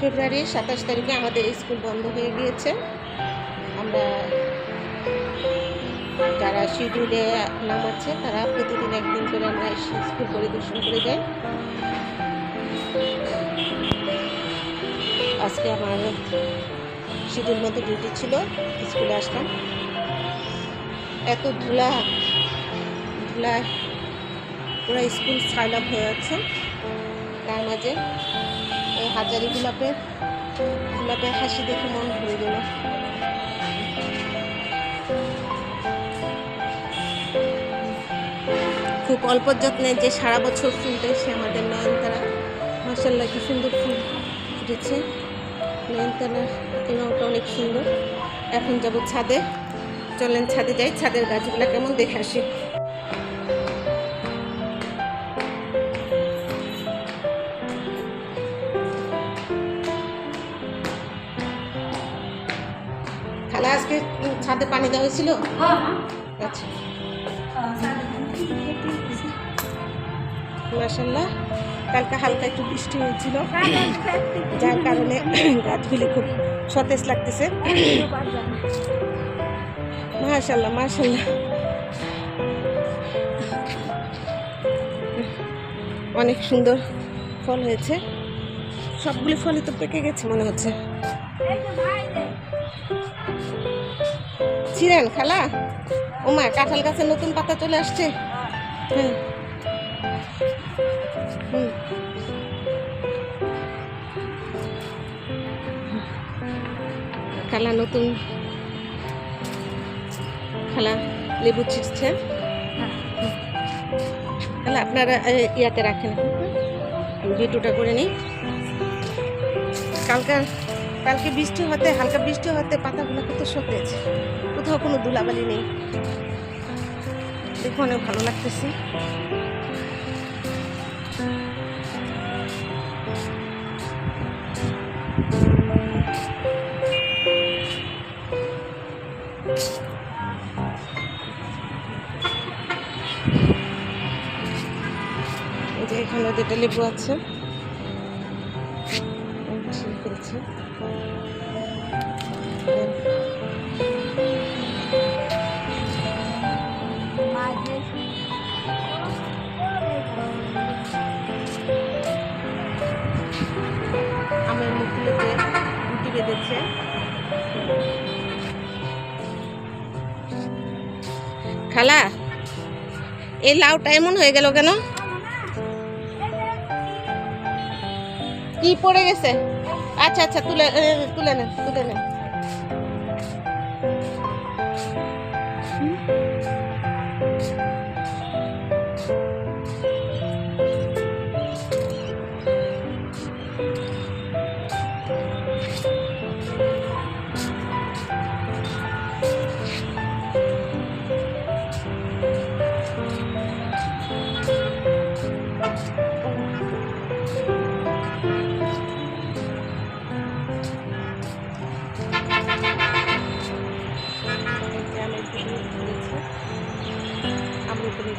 ফেব্রুয়ারির সাতাশ তারিখে আমাদের স্কুল বন্ধ হয়ে গিয়েছে। আমরা যারা শিডিউলে নাম আছে, তারা প্রতিদিন একদিন করে আমরা স্কুল পরিদর্শন করে যাই। আজকে আমার শিডিউল মতো ডিউটি ছিল, স্কুলে আসলাম এত ধুলা ধুলা পুরো স্কুল সাইল আপ হয়ে আছে। তার মাঝে এই হাজারি গোলাপের গোলাপের হাসি দেখে মন ভরে গেল। খুব অল্প যত্নে যে সারা বছর ফুল দেয় সে আমাদের নয়নতারা। মাসাল্লাহ কি সুন্দর ফুল ফুটেছে। নয়নতারা কেনাটা অনেক সুন্দর। এখন যাব ছাদে। চলেন ছাদে যাই, ছাদের গাছগুলো কেমন দেখে আসি। আজকে ছাদে পানি দেওয়া হয়েছিল? আচ্ছা। মাসাল্লাহ কালকে হালকা একটু বৃষ্টি হয়েছিল। যার কারণে গাছগুলি খুব সতেজ লাগতেছে। মাশাল্লাহ মাশাল্লাহ অনেক সুন্দর ফল হয়েছে। সবগুলি ফলই তো পেকে গেছে মনে হচ্ছে। ছিলেন, খালা? ওমা, কাঁঠাল গাছের নতুন পাতা চলে আসছে। হ্যাঁ। হুম। খালা, নতুন খালা, লেবু ছিটছে। তাহলে আপনারা ইয়াতে রাখেন। ভিডিওটা করে নিই। কালকে কালকে বৃষ্টি হতে, হালকা বৃষ্টি হতে পাতাগুলো কত সতেজ কোথাও কোনো ধুলাবালি নেই। দেখে অনেক ভালো লাগতেছে। এখানে দুটো লেবু আছে। ঠিক করেছে বেঁধেছে খালা, এই লাউটা এমন হয়ে গেল কেন? কি পড়ে গেছে? আচ্ছা আচ্ছা তুলে তুলে নেন তুলে নেন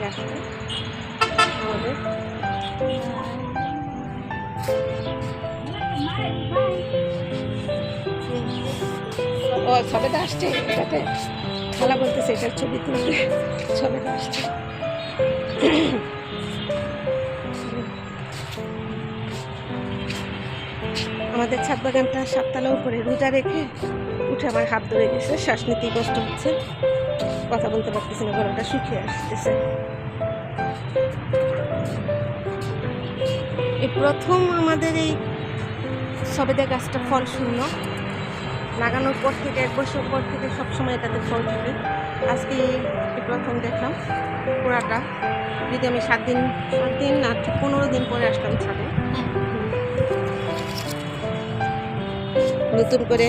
গাছটা আমাদের। ও সবেদা আসছে? এটাতে খেলা বলতেছে, এটার ছবি তুলতে। সবেদা আসছে। আমাদের ছাদ বাগানটা সাততলা উপরে রোজা রেখে উঠে আমার হাত ধরে গেছে শ্বাস নিতেই কষ্ট হচ্ছে। কথা বলতে পারতেছি না গলাটা শুকিয়ে আসতেছে। এই প্রথম আমাদের এই সবেদা গাছটা ফল শূন্য। লাগানোর পর থেকে, এক বছর পর থেকে সবসময় এটাতে ফল থাকে। আজকে এই প্রথম দেখলাম পুরাটা যদি আমি সাত দিন সাত দিন না, পনেরো দিন পরে আসলাম ছাদে। নতুন করে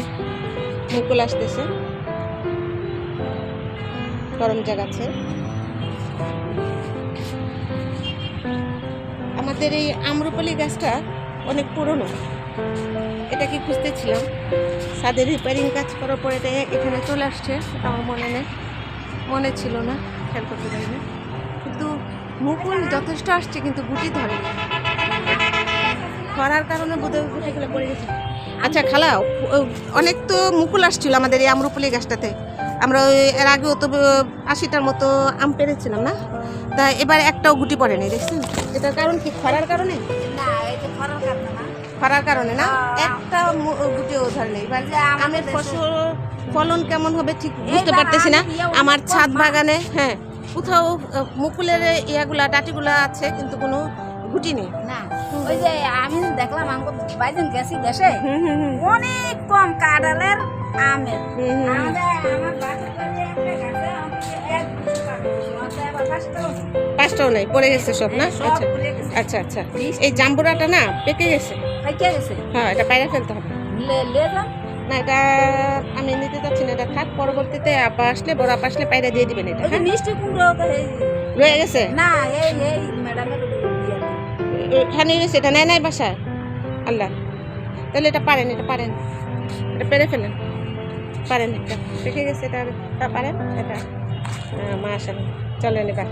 মুকুল আসতেছে। করমজা গাছে আমাদের এই আম্রপালি গাছটা অনেক পুরনো। এটাকে খুঁজতেছিলাম? ছাদের রিপেয়ারিং কাজ করার পরে এটা এখানে চলে আসছে আমার মনে নেই। মনে ছিল না, খেয়াল করতে পারিনি। কিন্তু মুকুল যথেষ্ট আসছে, কিন্তু গুটি ধরে খরার কারণে বোধ গুটিগুলো পড়ে গেছে। আচ্ছা খালা অনেক তো মুকুল আসছিল আমাদের এই আমরুপুলি গাছটাতে। আমরা ওই এর আগেও তো আশিটার মতো আম পেরেছিলাম না? তা এবার একটাও গুটি পড়েনি দেখছেন? এটার কারণ কি খরার কারণে? খরার কারণে না। আহ। একটা গুটিও ধরেনি। এবার আমের ফসল ফলন কেমন হবে ঠিক বুঝতে পারতেছি না। আমার ছাদ বাগানে হ্যাঁ কোথাও মুকুলের ইয়াগুলা ডাটিগুলা আছে কিন্তু কোনো গুটি নেই। না ওই যে আমি দেখলাম আমাকে বাইজন গেছি দেশে। অনেক কম কাঁঠালের আমের গাছে পাঁচটাও নাই পড়ে গেছে সব না আচ্ছা আচ্ছা আচ্ছা এই জাম্বুরাটা না পেকে গেছে হ্যাঁ এটা বাইরে ফেলতে হবে না এটা আমি নিতে চাচ্ছি না এটা থাক পরবর্তীতে আপা আসলে বড় আপা আসলে পায়রা দিয়ে দিবেন এটা মিষ্টি কুমড়ো রয়ে গেছে না এই এই ম্যাডামের এখানে রয়েছে এটা নেয় নাই বাসায় আল্লাহ তাহলে এটা পারেন এটা পারেন এটা পেরে ফেলেন পারেন ঠিক আছে এটা পারেন এটা মা আসেন চলেন এবার।